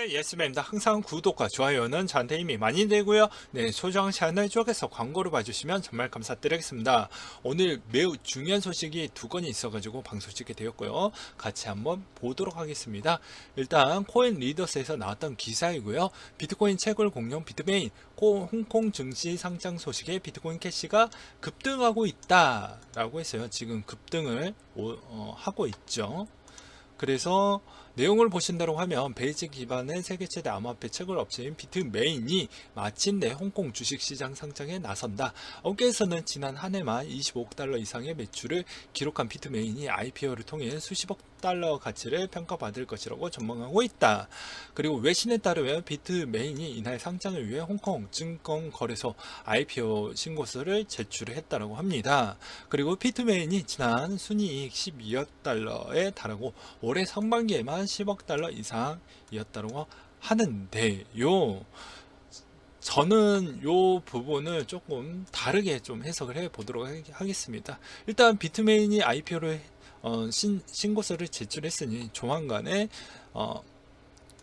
네, 예스맨입니다. 항상 구독과 좋아요는 저한테 힘이 많이 되고요. 네, 소정 채널 쪽에서 광고를 봐주시면 정말 감사드리겠습니다. 오늘 매우 중요한 소식이 두 건이 있어가지고 방송 찍게 되었고요. 같이 한번 보도록 하겠습니다. 일단 코인 리더스에서 나왔던 기사이고요. 비트코인 채굴 공룡 비트메인 코- 홍콩 증시 상장 소식에 비트코인 캐시가 급등하고 있다라고 했어요. 지금 급등을 오- 어, 하고 있죠. 그래서 내용을 보신다고 하면 베이지 기반의 세계 최대 암호화폐 채굴 업체인 비트메인이 마침내 홍콩 주식시장 상장에 나선다. 업계에서는 지난 한 해만 25억 달러 이상의 매출을 기록한 비트메인이 IPO를 통해 수십억 달러 가치를 평가받을 것이라고 전망하고 있다. 그리고 외신에 따르면 비트메인이 이날 상장을 위해 홍콩 증권거래소 IPO 신고서를 제출했다고 합니다. 그리고 비트메인이 지난 순이익 12억 달러에 달하고 올해 상반기에만 10억 달러 이상이었다고 하는데요. 저는 요 부분을 조금 다르게 좀 해석을 해 보도록 하겠습니다. 일단 비트메인이 IPO를 어, 신, 신고서를 제출했으니 조만간에 어,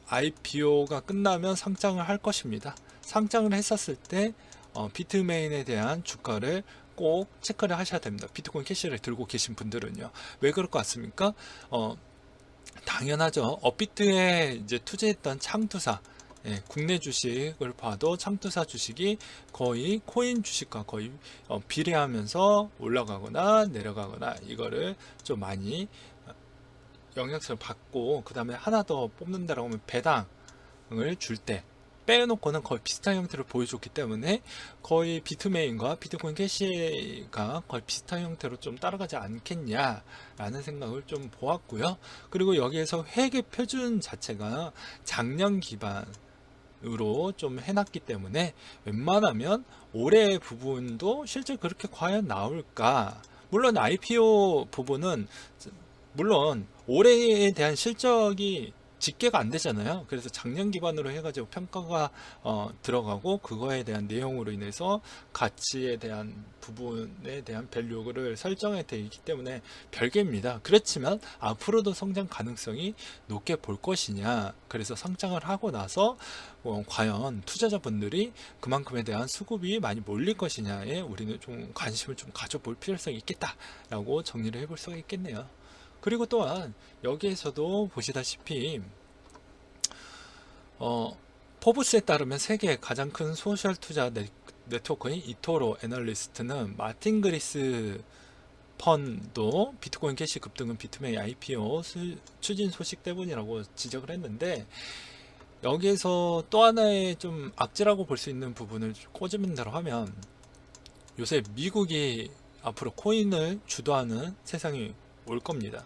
IPO가 끝나면 상장을 할 것입니다. 상장을 했었을 때 어, 비트메인에 대한 주가를 꼭 체크를 하셔야 됩니다. 비트코인 캐시를 들고 계신 분들은요. 왜 그럴 것 같습니까? 어, 당연하죠. 업비트에 이제 투자했던 창투사, 예, 국내 주식을 봐도 창투사 주식이 거의 코인 주식과 거의 어, 비례하면서 올라가거나 내려가거나 이거를 좀 많이 어, 영향성을 받고 그 다음에 하나 더 뽑는다라고 하면 배당을 줄 때 빼놓고는 거의 비슷한 형태를 보여줬기 때문에 거의 비트메인과 비트코인 캐시가 거의 비슷한 형태로 좀 따라가지 않겠냐라는 생각을 좀 보았고요. 그리고 여기에서 회계 표준 자체가 작년 기반 으로 좀 해놨기 때문에 웬만하면 올해 부분도 실제 그렇게 과연 나올까? 물론 IPO 부분은 물론 올해에 대한 실적이 집계가 안 되잖아요. 그래서 작년 기반으로 해가지고 평가가 어, 들어가고 그거에 대한 내용으로 인해서 가치에 대한 부분에 대한 밸류를 설정해 되어 있기 때문에 별개입니다. 그렇지만 앞으로도 성장 가능성이 높게 볼 것이냐. 그래서 상장을 하고 나서 어, 과연 투자자분들이 그만큼에 대한 수급이 많이 몰릴 것이냐에 우리는 좀 관심을 좀 가져볼 필요성이 있겠다라고 정리를 해볼 수가 있겠네요. 그리고 또한 여기에서도 보시다시피 어, 포브스에 따르면 세계 가장 큰 소셜 투자 네, 네트워크인 이토로 애널리스트는 마틴 그리스 펀도 비트코인 캐시 급등은 비트메이 IPO 수, 추진 소식 때문이라고 지적을 했는데 여기에서 또 하나의 좀 악재라고 볼 수 있는 부분을 꽂으면다고 하면 요새 미국이 앞으로 코인을 주도하는 세상이 올 겁니다.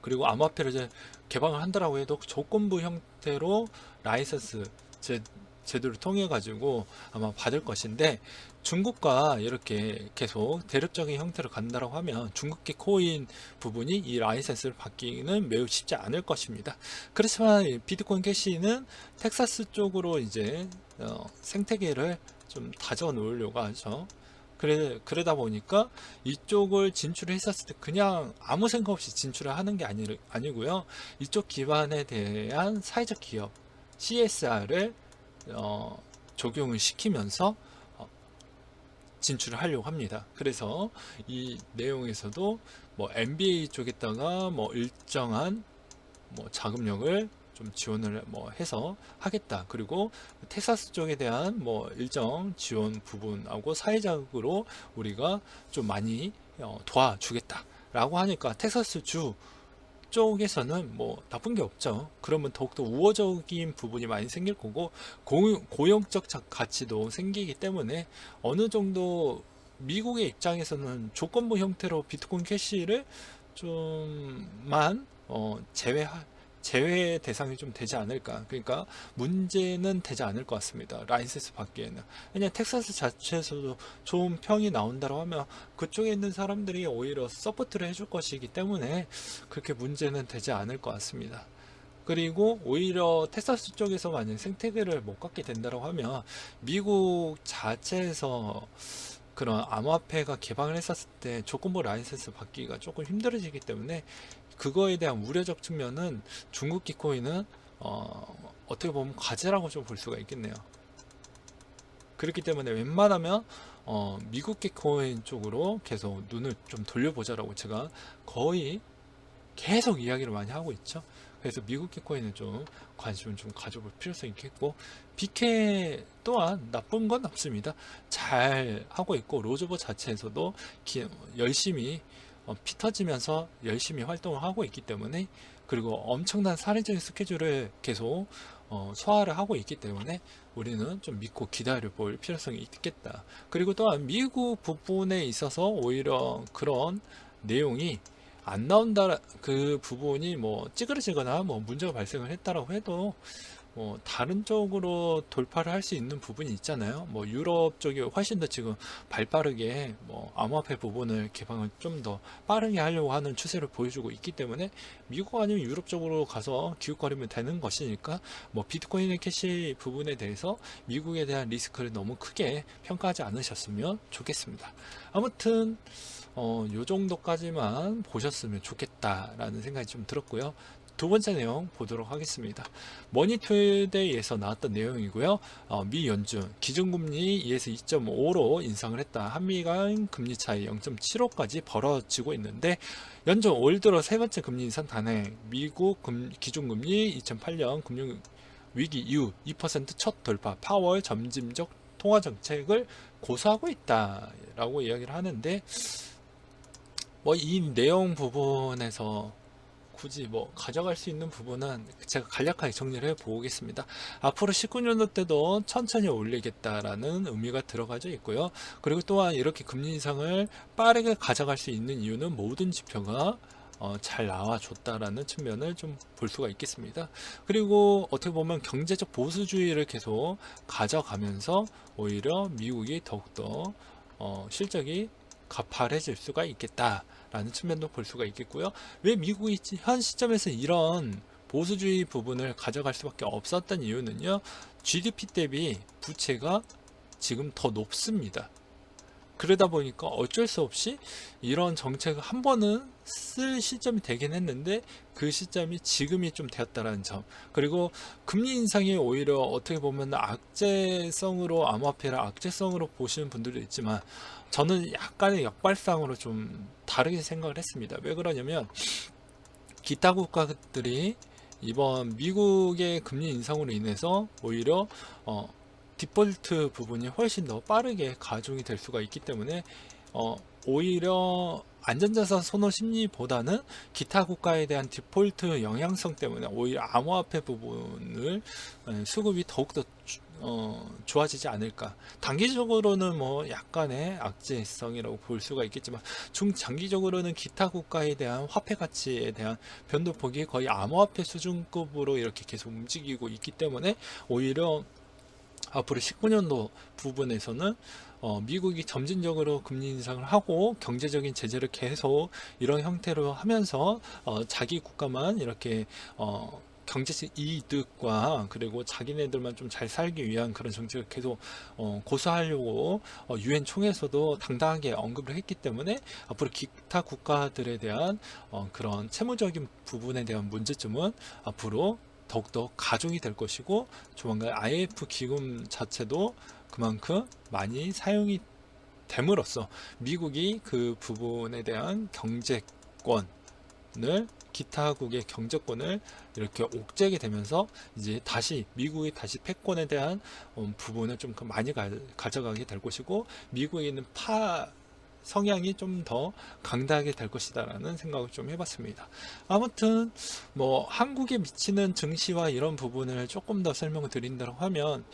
그리고 암호화폐를 이제 개방을 한다라고 해도 조건부 형태로 라이선스 제, 제도를 통해 가지고 아마 받을 것인데 중국과 이렇게 계속 대립적인 형태로 간다라고 하면 중국계 코인 부분이 이 라이선스를 받기는 매우 쉽지 않을 것입니다. 그렇지만 비트코인 캐시는 텍사스 쪽으로 이제 어, 생태계를 좀 다져 놓으려고 하죠. 그래, 그러다 보니까 이쪽을 진출을 했었을 때 그냥 아무 생각 없이 진출을 하는 게 아니, 아니고요. 이쪽 기반에 대한 사회적 기업, CSR을 어, 적용을 시키면서 어, 진출을 하려고 합니다. 그래서 이 내용에서도 뭐 MBA 쪽에다가 뭐 일정한 뭐 자금력을 좀 지원을 뭐 해서 하겠다. 그리고 텍사스 쪽에 대한 뭐 일정 지원 부분하고 사회적으로 우리가 좀 많이 어, 도와주겠다 라고 하니까 텍사스 주 쪽에서는 뭐 나쁜 게 없죠. 그러면 더욱더 우호적인 부분이 많이 생길 거고 고, 고용적 자- 가치도 생기기 때문에 어느 정도 미국의 입장에서는 조건부 형태로 비트코인 캐시를 좀만 어, 제외할 제외 대상이 좀 되지 않을까. 그러니까 문제는 되지 않을 것 같습니다. 라이센스 받기에는. 왜냐 텍사스 자체에서도 좋은 평이 나온다고 하면 그쪽에 있는 사람들이 오히려 서포트를 해줄 것이기 때문에 그렇게 문제는 되지 않을 것 같습니다. 그리고 오히려 텍사스 쪽에서 만약 생태계를 못 갖게 된다고 하면 미국 자체에서 그런 암호화폐가 개방을 했었을 때 조건부 라이센스 받기가 조금 힘들어지기 때문에 그거에 대한 우려적 측면은 중국 기코인은 어, 어떻게 보면 과제라고 좀 볼 수가 있겠네요. 그렇기 때문에 웬만하면 어, 미국 개코인 쪽으로 계속 눈을 좀 돌려보자라고 제가 거의 계속 이야기를 많이 하고 있죠. 그래서 미국 개코인은 좀 관심을 좀 가져볼 필요성이 있겠고 BK 또한 나쁜 건 없습니다. 잘 하고 있고 로저버 자체에서도 기- 열심히 어, 피 터지면서 열심히 활동을 하고 있기 때문에 그리고 엄청난 사례적인 스케줄을 계속 어, 소화를 하고 있기 때문에 우리는 좀 믿고 기다려 볼 필요성이 있겠다. 그리고 또한 미국 부분에 있어서 오히려 그런 내용이 안 나온다 그 부분이 뭐 찌그러지거나 뭐 문제가 발생을 했다라고 해도 뭐 다른 쪽으로 돌파를 할 수 있는 부분이 있잖아요. 뭐 유럽 쪽이 훨씬 더 지금 발빠르게 뭐 암호화폐 부분을 개방을 좀 더 빠르게 하려고 하는 추세를 보여주고 있기 때문에 미국 아니면 유럽 쪽으로 가서 기웃거리면 되는 것이니까 뭐 비트코인의 캐시 부분에 대해서 미국에 대한 리스크를 너무 크게 평가하지 않으셨으면 좋겠습니다. 아무튼 어, 요 정도까지만 보셨으면 좋겠다라는 생각이 좀 들었고요. 두 번째 내용 보도록 하겠습니다. 머니투데이에서 나왔던 내용이고요. 어, 미 연준 기준금리 2에서 2.5로 인상을 했다. 한미 간 금리 차이 0.75까지 벌어지고 있는데 연준 올 들어 세 번째 금리 인상 단행 미국 금, 기준금리 2008년 금융 위기 이후 2%첫 돌파 파월 점진적 통화 정책을 고수하고 있다라고 이야기를 하는데 뭐 이 내용 부분에서 굳이 뭐 가져갈 수 있는 부분은 제가 간략하게 정리를 해 보겠습니다. 앞으로 19년도 때도 천천히 올리겠다라는 의미가 들어가져 있고요. 그리고 또한 이렇게 금리 인상을 빠르게 가져갈 수 있는 이유는 모든 지표가 어, 잘 나와줬다라는 측면을 좀 볼 수가 있겠습니다. 그리고 어떻게 보면 경제적 보수주의를 계속 가져가면서 오히려 미국이 더욱더 어, 실적이 가파해질 수가 있겠다라는 측면도 볼 수가 있겠고요. 왜 미국이 현 시점에서 이런 보수주의 부분을 가져갈 수밖에 없었던 이유는요. GDP 대비 부채가 지금 더 높습니다. 그러다 보니까 어쩔 수 없이 이런 정책을 한 번은 쓸 시점이 되긴 했는데 그 시점이 지금이 좀 되었다라는 점. 그리고 금리 인상이 오히려 어떻게 보면 악재성으로 암호화폐를 악재성으로 보시는 분들도 있지만 저는 약간의 역발상으로 좀 다르게 생각을 했습니다. 왜 그러냐면 기타 국가들이 이번 미국의 금리 인상으로 인해서 오히려 어, 디폴트 부분이 훨씬 더 빠르게 가중이 될 수가 있기 때문에 어, 오히려 안전자산 선호 심리보다는 기타 국가에 대한 디폴트 영향성 때문에 오히려 암호화폐 부분을 에, 수급이 더욱더 주- 어, 좋아지지 않을까. 단기적으로는 뭐 약간의 악재성이라고 볼 수가 있겠지만 중장기적으로는 기타 국가에 대한 화폐 가치에 대한 변동폭이 거의 암호화폐 수준급으로 이렇게 계속 움직이고 있기 때문에 오히려 앞으로 19년도 부분에서는 어, 미국이 점진적으로 금리 인상을 하고 경제적인 제재를 계속 이런 형태로 하면서 어, 자기 국가만 이렇게 어, 경제적 이득과 그리고 자기네들만 좀 잘 살기 위한 그런 정책을 계속 어, 고수하려고 어, 유엔 총회에서도 당당하게 언급을 했기 때문에 앞으로 기타 국가들에 대한 어, 그런 채무적인 부분에 대한 문제점은 앞으로 더욱더 가중이 될 것이고 조만간 IF 기금 자체도 그만큼 많이 사용이 됨으로써 미국이 그 부분에 대한 경제권을 기타국의 경제권을 이렇게 옥죄게 되면서 이제 다시 미국이 다시 패권에 대한 음, 부분을 좀 많이 가, 가져가게 될 것이고 미국에 있는 파 성향이 좀 더 강다하게 될 것이다라는 생각을 좀 해봤습니다. 아무튼 뭐 한국에 미치는 증시와 이런 부분을 조금 더 설명을 드린다고 하면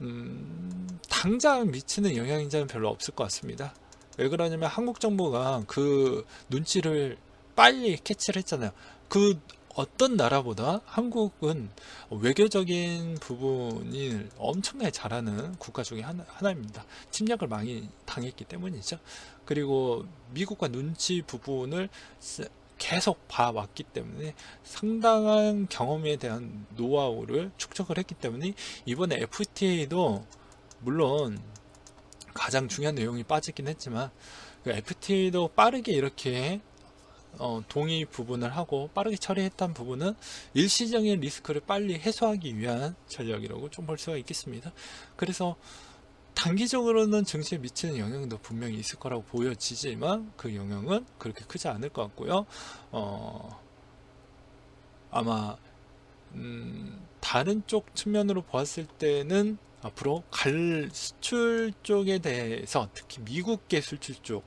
음, 당장 미치는 영향인자는 별로 없을 것 같습니다. 왜 그러냐면 한국 정부가 그 눈치를 빨리 캐치를 했잖아요. 그 어떤 나라보다 한국은 외교적인 부분이 엄청나게 잘하는 국가 중에 하나, 하나 입니다. 침략을 많이 당했기 때문이죠. 그리고 미국과 눈치 부분을 쓰- 계속 봐왔기 때문에 상당한 경험에 대한 노하우를 축적을 했기 때문에 이번에 FTA도 물론 가장 중요한 내용이 빠지긴 했지만 그 FTA도 빠르게 이렇게 어, 동의 부분을 하고 빠르게 처리했던 부분은 일시적인 리스크를 빨리 해소하기 위한 전략이라고 좀 볼 수가 있겠습니다. 그래서 단기적으로는 증시에 미치는 영향도 분명히 있을 거라고 보여지지만 그 영향은 그렇게 크지 않을 것 같고요. 어, 아마 음, 다른 쪽 측면으로 보았을 때는 앞으로 갈 수출 쪽에 대해서 특히 미국계 수출 쪽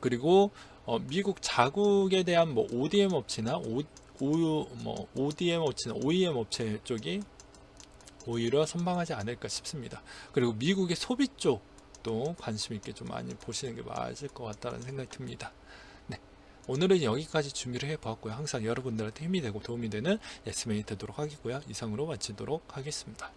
그리고 어, 미국 자국에 대한 뭐 ODM 업체나 오, 오, 뭐 ODM 업체나 OEM 업체 쪽이 오히려 선방하지 않을까 싶습니다. 그리고 미국의 소비 쪽도 관심 있게 좀 많이 보시는 게 맞을 것 같다는 생각이 듭니다. 네. 오늘은 여기까지 준비를 해보았고요. 항상 여러분들한테 힘이 되고 도움이 되는 예스맨이 되도록 하겠고요. 이상으로 마치도록 하겠습니다.